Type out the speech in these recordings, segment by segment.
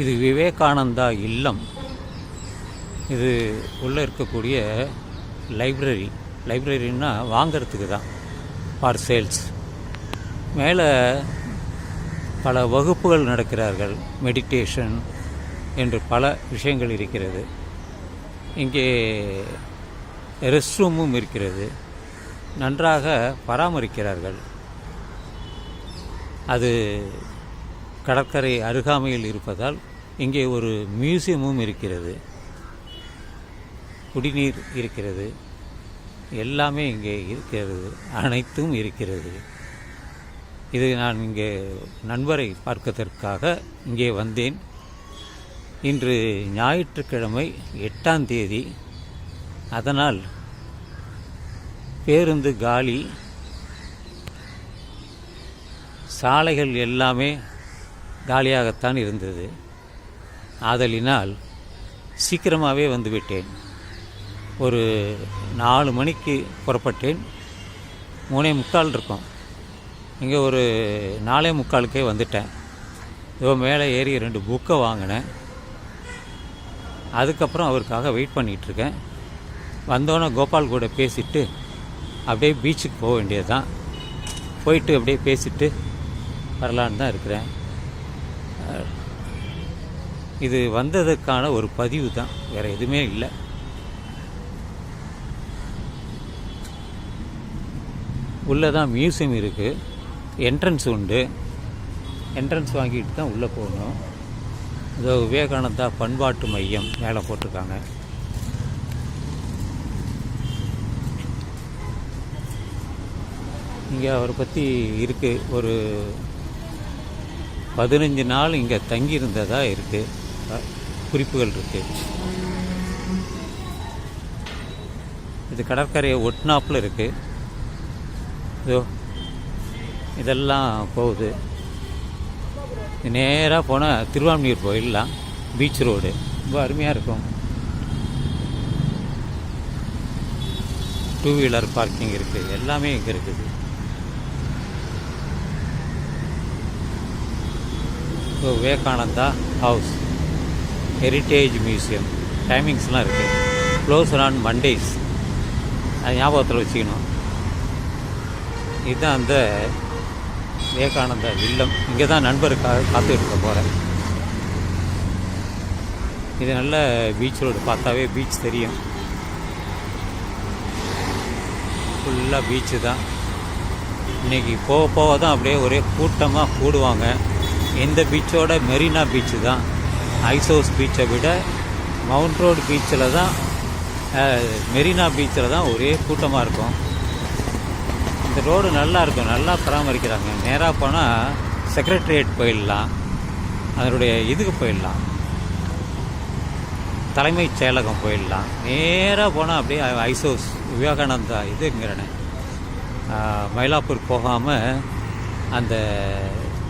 இது விவேகானந்தா இல்லம். இது உள்ளே இருக்கக்கூடிய லைப்ரரி. லைப்ரரின்னா வாங்கிறதுக்கு தான் ஃபார் சேல்ஸ் மேலே பல வகுப்புகள் நடக்கிறார்கள் மெடிடேஷன் என்று பல விஷயங்கள் இருக்கிறது. இங்கே ரெஸ்ட் ரூமும் இருக்கிறது. நன்றாக பராமரிக்கிறார்கள். அது கடற்கரை அருகாமையில் இருப்பதால் இங்கே ஒரு மியூசியமும் இருக்கிறது. குடிநீர் இருக்கிறது. எல்லாமே இங்கே இருக்கிறது. அனைத்தும் இருக்கிறது. இது நான் இங்கே நண்பரை பார்க்கதற்காக இங்கே வந்தேன். இன்று ஞாயிற்றுக்கிழமை எட்டாம் தேதி. அதனால் பேருந்து காலி சாலைகள் எல்லாமே காலியாகத்தான் இருந்தது. ஆதலினால் சீக்கிரமாகவே வந்துவிட்டேன். ஒரு நாலு மணிக்கு புறப்பட்டேன். மூணே முக்கால் இருக்கும். இங்கே ஒரு நாலே முக்காலுக்கே வந்துட்டேன். இதோ மேலே ஏறி ரெண்டு புக்கை வாங்கினேன். அதுக்கப்புறம் அவருக்காக வெயிட் பண்ணிகிட்ருக்கேன். வந்தோன்னே கோபால் கூட பேசிட்டு அப்படியே பீச்சுக்கு போக வேண்டியது தான் போயிட்டு அப்படியே பேசிட்டு வரலான்னு தான் இருக்கிறேன். இது வந்ததுக்கான ஒரு பதிவு தான். வேறு எதுவுமே இல்லை. உள்ளே தான் மியூசியம் இருக்குது என்ட்ரன்ஸ் உண்டு. என்ட்ரன்ஸ் வாங்கிட்டு தான் உள்ளே போகணும். இதோ விவேகானந்தா பண்பாட்டு மையம் மேலே போட்டிருக்காங்க. இங்கே அவரை பற்றி இருக்குது ஒரு பதினஞ்சு நாள் இங்கே தங்கியிருந்ததா இருக்குது குறிப்புகள் இருக்குது இது கடற்கரையை ஒட்டினாப்பில் இருக்குது இதோ இதெல்லாம் போகுது. நேராக போனால் திருவான்மியூர் போயிடலாம். பீச் ரோடு ரொம்ப அருமையாக இருக்கும். டூ வீலர் பார்க்கிங் இருக்குது எல்லாமே இங்கே இருக்குது. விவேகானந்தா ஹவுஸ் ஹெரிட்டேஜ் மியூசியம் டைமிங்ஸ்லாம் இருக்குது க்ளோஸ் ஆன் மண்டேஸ் அது ஞாபகத்தில் வச்சுக்கணும். இதுதான் அந்த விவேகானந்தா இல்லம். இங்கே தான் நண்பருக்காக காத்துக்கிட்டு இருக்க போகிறேன் இது நல்ல பீச் ரோடு பார்த்தாவே பீச் தெரியும். ஃபுல்லாக பீச்சு தான். இன்றைக்கி போக போக தான் அப்படியே ஒரே கூட்டமாக கூடுவாங்க. இந்த பீச்சோட மெரினா பீச்சு தான். ஐசோஸ் பீச்சை விட மவுண்ட் ரோடு பீச்சில் தான் மெரினா பீச்சில் தான் ஒரே கூட்டமாக இருக்கும். இந்த ரோடு நல்லா இருக்கும் நல்லா பராமரிக்கிறாங்க. நேராக போனால் செக்ரட்டரியேட் போயிடலாம். அதனுடைய இதுக்கு போயிடலாம். தலைமைச் செயலகம் போயிடலாம். நேராக போனால் அப்படியே ஐசோஸ் விவேகானந்தா இதுங்கிறனே. மயிலாப்பூர் போகாமல் அந்த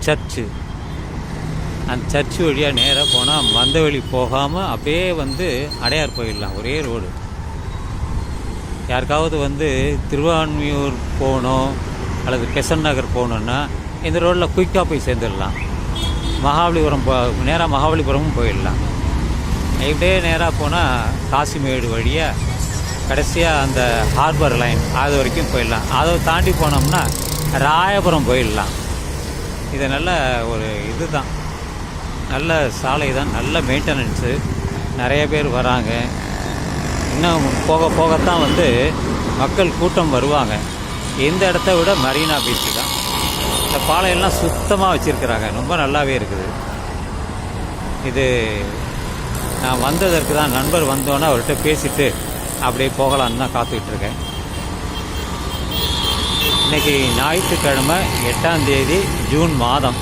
சர்ச்சு அந்த சர்ச்சு வழியாக நேராக போனால் மந்தவெளி போகாமல் அப்படியே வந்து அடையார் போயிடலாம் ஒரே ரோடு. யாருக்காவது வந்து திருவான்மியூர் போகணும் அல்லது பெசன் நகர் போகணுன்னா இந்த ரோட்டில் குயிக்காக போய் சேர்ந்துடலாம். மகாபலிபுரம் போ நேராக மகாபலிபுரமும் போயிடலாம். இப்படியே நேராக போனால் காசிமேடு வழியாக கடைசியாக அந்த ஹார்பர் லைன் அது வரைக்கும் போயிடலாம். அதை தாண்டி போனோம்னா ராயபுரம் போயிடலாம். இது நல்ல ஒரு இது தான் நல்ல சாலை தான் நல்ல மெயின்டெனன்ஸு நிறைய பேர் வராங்க. இன்னும் போக போகத்தான் வந்து மக்கள் கூட்டம் வருவாங்க. இந்த இடத்த விட மரீனா பீச்சு தான். இந்த பாலையெல்லாம் சுத்தமாக வச்சுருக்கிறாங்க. ரொம்ப நல்லாவே இருக்குது. இது நான் வந்ததற்கு தான் நண்பர் வந்தோன்னே அவர்கிட்ட பேசிட்டு அப்படியே போகலான்னு தான் காத்துக்கிட்டு இருக்கேன். இன்றைக்கி ஞாயிற்றுக்கிழமை எட்டாம் தேதி ஜூன் மாதம்.